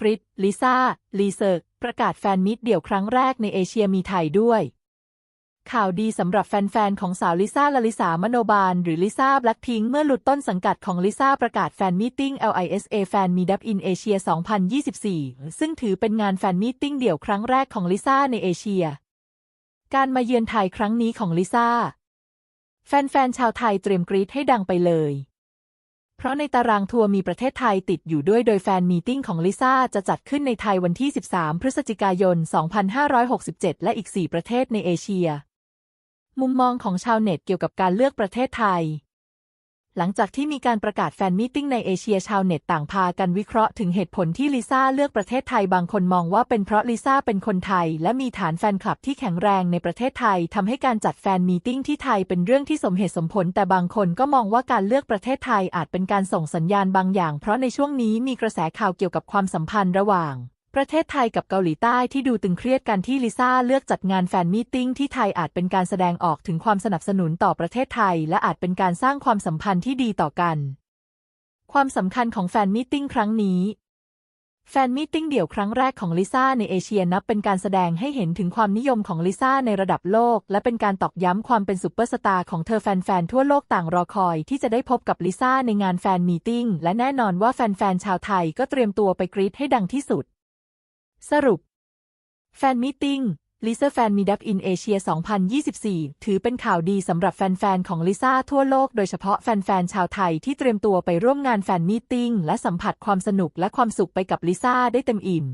กริดลิซ่า ลีเซิร์กประกาศแฟนมิตรเดี่ยวครั้งแรกในเอเชียมีไทยด้วย ข่าวดีสำหรับแฟนๆ ของสาวลิซ่าลลิสามโนบาล หรือลิซ่าแบล็คพิงเมื่อหลุดต้นสังกัดของลิซ่าประกาศแฟนมีตติ้ง LISA แฟนมีดับอินเอเชีย 2024 ซึ่งถือเป็นงานแฟนมีตติ้งเดี่ยวครั้งแรกของลิซ่าในเอเชีย การมาเยือนไทยครั้งนี้ของลิซ่า แฟนๆ ชาวไทยเตรียมกรีดให้ดังไปเลย เพราะในตารางทัวร์มีประเทศไทยติดอยู่ด้วยโดยแฟนมีตติ้งของลิซ่าจะจัดขึ้นในไทยวันที่ 13 พฤศจิกายน 2567 และอีก 4 ประเทศในเอเชีย มุมมองของชาวเน็ตเกี่ยวกับการเลือกประเทศไทย หลังจากที่มีการประกาศแฟนมีตติ้งในเอเชียชาวเน็ตต่างพากันวิเคราะห์ถึงเหตุผลที่ลิซ่าเลือกประเทศไทยบางคนมองว่าเป็นเพราะลิซ่าเป็นคนไทย และมีฐานแฟนคลับที่แข็งแรงในประเทศไทยทำให้การจัดแฟนมีตติ้งที่ไทยเป็นเรื่องที่สมเหตุสมผล แต่บางคนก็มองว่าการเลือกประเทศไทยอาจเป็นการส่งสัญญาณบางอย่าง เพราะในช่วงนี้มีกระแสข่าวเกี่ยวกับความสัมพันธ์ระหว่าง ประเทศไทยกับเกาหลีใต้ที่ดูตึงเครียดกันที่ลิซ่าเลือกจัดงานแฟนมีตติ้งที่ไทยอาจเป็นการแสดงออกถึงความสนับสนุนต่อประเทศไทย และอาจเป็นการสร้างความสัมพันธ์ที่ดีต่อกัน ความสำคัญของแฟนมีตติ้งครั้งนี้ แฟนมีตติ้งเดี่ยวครั้งแรกของลิซ่าในเอเชียนับเป็นการแสดงให้เห็นถึงความนิยมของลิซ่าในระดับโลก และเป็นการตอกย้ำความเป็นซุปเปอร์สตาร์ของเธอแฟนๆทั่วโลกต่างรอคอยที่จะได้พบกับลิซ่าในงานแฟนมีติ้งและแน่นอนว่าแฟนๆชาวไทยก็เตรียมตัวไปกรี๊ดให้ดังที่สุด สรุป แฟนมิตติ้งลิซ่าแฟนมีดับอินเอเชีย 2024 ถือเป็นข่าวดีสำหรับแฟน ๆ ของลิซ่าทั่วโลกโดยเฉพาะแฟน ๆ ชาวไทยที่เตรียมตัวไปร่วมงานแฟนมีตติ้งและสัมผัสความสนุกและความสุขไปกับลิซ่าได้เต็มอิ่ม